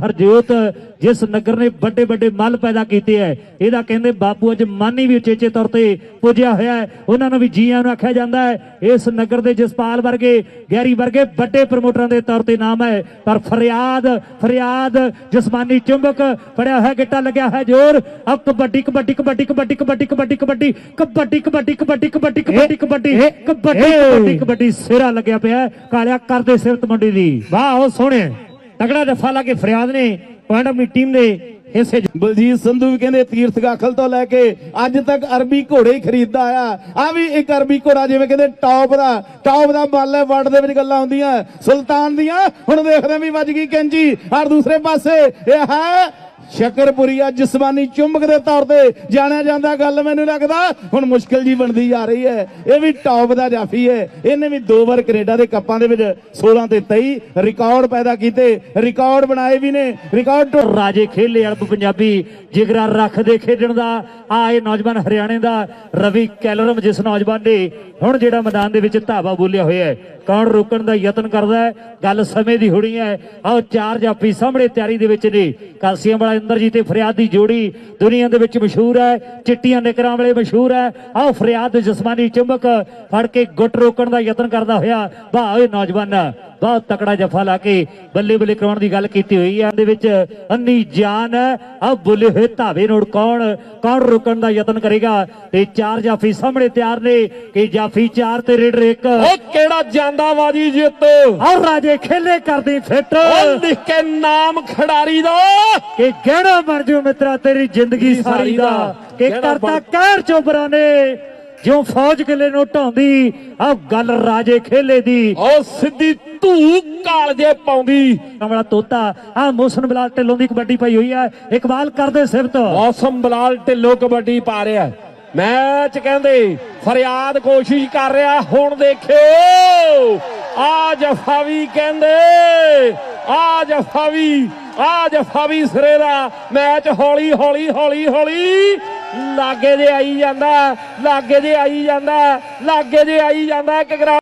ਹਰਜੋਤ ਜਿਸ ਨਗਰ ਨੇ ਵੱਡੇ ਵੱਡੇ ਮੱਲ ਪੈਦਾ ਕੀਤੇ ਐ ਇਹਦਾ ਕਹਿੰਦੇ ਬਾਪੂ ਅੱਜ ਮਾਨੀ ਵੀ ਉਚੇਚੇ ਤੌਰ ਤੇ ਪੁੱਜਿਆ ਹੋਇਆ ਹੈ ਉਹਨਾਂ ਨੂੰ ਵੀ ਜੀਆਂ ਨੂੰ ਆਖਿਆ ਜਾਂਦਾ ਹੈ ਇਸ ਨਗਰ ਦੇ ਜਸਪਾਲ ਵਰਗੇ ਗੈਰੀ ਵਰਗੇ ਵੱਡੇ ਪ੍ਰਮੋਟਰਾਂ ਦੇ ਤੌਰ ਤੇ ਨਾਮ ਹੈ ਪਰ ਫਰਿਆਦ ਫਰਿਆਦ ਜਸਮਾਨੀ ਚੁੰਬਕ ਫੜਿਆ ਹੋਇਆ ਗਿੱਟਾ ਲੱਗਿਆ ਹੈ ਜ਼ੋਰ ਅਬ ਕਬੱਡੀ ਕਬੱਡੀ ਕਬੱਡੀ ਕਬੱਡੀ ਕਬੱਡੀ ਕਬੱਡੀ ਕਬੱਡੀ ਕਬੱਡੀ ਕਬੱਡੀ ਕਬੱਡੀ ਕਬੱਡੀ ਕਬੱਡੀ ਕਬੱਡੀ ਕਬੱਡੀ ਕਬੱਡੀ ਕਬੱਡੀ ਸਿਰਾ ਲੱਗਿਆ ਪਿਆ। ਕਾਲਿਆ ਕਰਦੇ ਸਿਫਤ ਮੰਡੀ ਦੀ ਵਾਹ ਉਹ ਸੋਹਣੇ ਤਗੜਾ ਜੱਫਾ ਲਾ ਕੇ ਫਰਿਆਦ ਨੇ ਪੁਆਇੰਟ ਆਪਣੀ ਟੀਮ ਦੇ ਹਿੱਸੇ ਬਲਜੀਤ ਸੰਧੂ ਵੀ ਕਹਿੰਦੇ ਤੀਰਥ ਗਾਖਲ ਤੋਂ ਲੈ ਕੇ ਅੱਜ ਤੱਕ ਅਰਬੀ ਘੋੜੇ ਹੀ ਖਰੀਦਦਾ ਆ ਆ ਵੀ ਇੱਕ ਅਰਬੀ ਘੋੜਾ ਜਿਵੇਂ ਕਹਿੰਦੇ ਟੌਪ ਦਾ ਟੌਪ ਦਾ ਬੱਲ ਹੈ ਵਰਡ ਦੇ ਵਿੱਚ ਗੱਲਾਂ ਹੁੰਦੀਆਂ। ਸੁਲਤਾਨ ਦੀਆਂ, ਹੁਣ ਦੇਖਦੇ ਵੀ ਵੱਜ ਗਈ ਕੈਂਚੀ। ਔਰ ਦੂਸਰੇ ਪਾਸੇ, ਇਹ ਹੈ ਸ਼ਕਰਪੁਰੀਆ ਜਿਸਮਾਨੀ ਚੁੰਬਕ ਦੇ ਤੌਰ ਤੇ। ਜਾਣਿਆ ਜਾਂਦਾ ਗੱਲ ਮੈਨੂੰ ਲੱਗਦਾ ਹੁਣ ਮੁਸ਼ਕਲ ਜੀ ਬਣਦੀ ਜਾ ਰਹੀ ਹੈ। ਇਹ ਵੀ ਟੌਪ ਦਾ ਜਾਫੀ ਹੈ। ਇਹਨੇ ਵੀ ਦੋ ਵਾਰ ਕੈਨੇਡਾ ਦੇ ਕੱਪਾਂ ਦੇ ਵਿੱਚ 16 ਤੇ 23 ਰਿਕਾਰਡ ਪੈਦਾ ਕੀਤੇ। ਰਿਕਾਰਡ ਬਣਾਏ ਵੀ ਨੇ। ਰਿਕਾਰਡ ਟੁੱਟ- ਰਾਜੇ ਖੇਲੇ ਅਰਬ ਪੰਜਾਬੀ ਜਿਗਰਾ ਰੱਖਦੇ ਖੇਡਣ ਦਾ। ਆ ਇਹ ਨੌਜਵਾਨ ਹਰਿਆਣੇ ਦਾ ਰਵੀ ਕੈਲਰਮ, ਜਿਸ ਨੌਜਵਾਨ ਨੇ ਹੁਣ ਜਿਹੜਾ ਮੈਦਾਨ ਦੇ ਵਿੱਚ ਧਾਵਾ ਬੋਲਿਆ ਹੋਇਆ ਹੈ, ਕੌਣ ਰੋਕਣ ਦਾ ਯਤਨ ਕਰਦਾ ਹੈ? ਗੱਲ ਸਮੇਂ ਦੀ ਹੋਣੀ ਹੈ। ਆਓ ਚਾਰ ਜਾਫੀ ਸਾਹਮਣੇ ਤਿਆਰੀ ਦੇ ਵਿੱਚ ਨੇ। ਕਾਸੀਆਂ ਵਾਲਾ ਜੀ ਤੇ ਫਰਿਆਦ ਦੀ ਜੋੜੀ ਦੁਨੀਆ ਦੇ ਵਿੱਚ ਮਸ਼ਹੂਰ ਹੈ, ਚਿੱਟੀਆਂ ਨਿਕਰਾਂ ਵਾਲੇ ਮਸ਼ਹੂਰ ਹੈ। ਆਓ ਫਰਿਆਦ ਜਸਮਾਨੀ ਚੁੰਬਕ ਫੜ ਕੇ ਗੁੱਟ ਰੋਕਣ ਦਾ ਯਤਨ ਕਰਦਾ ਹੋਇਆ, ਵਾਹ ਓਏ ਨੌਜਵਾਨ। ਬਹੁਤ ਤਕੜਾ ਜਫਾ ਲਾ ਕੇ ਬੱਲੇ ਬੱਲੇ ਕਰਾਉਣ ਦੀ ਗੱਲ ਕੀਤੀ ਹੋਈ ਹੈ ਇਹਦੇ ਵਿੱਚ ਅੰਨੀ ਜਾਨ ਆ ਬੁੱਲੇ ਹੋਏ ਧਾਵੇ ਨੋੜ ਕੌਣ ਕੌਣ ਰੁਕਣ ਦਾ ਯਤਨ ਕਰੇਗਾ? ਤੇ ਚਾਰ ਜਾਫੀ ਸਾਹਮਣੇ ਤਿਆਰ ਨੇ ਕਿ ਜਾਫੀ ਚਾਰ ਤੇ ਰੇਡਰ ਇੱਕ। ਉਹ ਕਿਹੜਾ ਜਾਂਦਾ ਬਾਜੀ ਜਿੱਤ? ਔਰ ਰਾਜੇ ਖੇਲੇ ਕਰਦੀ ਫਿੱਟ। ਲਿਖ ਕੇ ਨਾਮ ਖਿਡਾਰੀ ਦਾ। ਕਿ ਗਹਿਣਾ ਬਣ ਮਿੱਤਰਾ ਤੇਰੀ ਜ਼ਿੰਦਗੀ ਸਾਰੀ ਦਾ। ਕਿ ਕਰਤਾ ਕਹਿਰ ਚੋਬਰਾਂ ਨੇ। ਜਿਉਂ ਫੌਜ ਕਿਲੇ ਨੂੰ ਢਾਉਂਦੀ ਆ ਗੱਲ ਰਾਜੇ ਖੇਲੇ ਦੀ। ਉਹ ਸਿੱਧੀ ਧੂ ਕਾਲਜੇ ਪਾਉਂਦੀ। ਕਮਲਾ ਤੋਤਾ ਆ ਮੋਸਨ ਬਲਾਲ ਢਿੱਲੋਂ ਦੀ ਕਬੱਡੀ ਪਾਈ ਹੋਈ ਹੈ ਇਕਬਾਲ ਕਰਦੇ ਸਿਫਤ ਮੌਸਮ ਬਲਾਲ ਢਿੱਲੋਂ ਕਬੱਡੀ ਪਾ ਰਿਹਾ। ਮੈਚ ਕਹਿੰਦੇ ਫਰਿਆਦ ਕੋਸ਼ਿਸ਼ ਕਰ ਰਿਹਾ ਹੁਣ ਦੇਖਿਓ। ਆ ਜਫਾ ਵੀ ਕਹਿੰਦੇ ਆ ਜਫਾ ਵੀ ਆ ਜਫਾ ਵੀ ਸਿਰੇ ਦਾ ਮੈਚ ਹੌਲੀ ਹੌਲੀ ਹੌਲੀ ਹੌਲੀ ਲਾਗੇ ਦੇ ਆਈ ਜਾਂਦਾ ਲਾਗੇ ਦੇ ਆਈ ਜਾਂਦਾ ਲਾਗੇ ਦੇ ਆਈ ਜਾਂਦਾ ਇੱਕ ਗਰਾ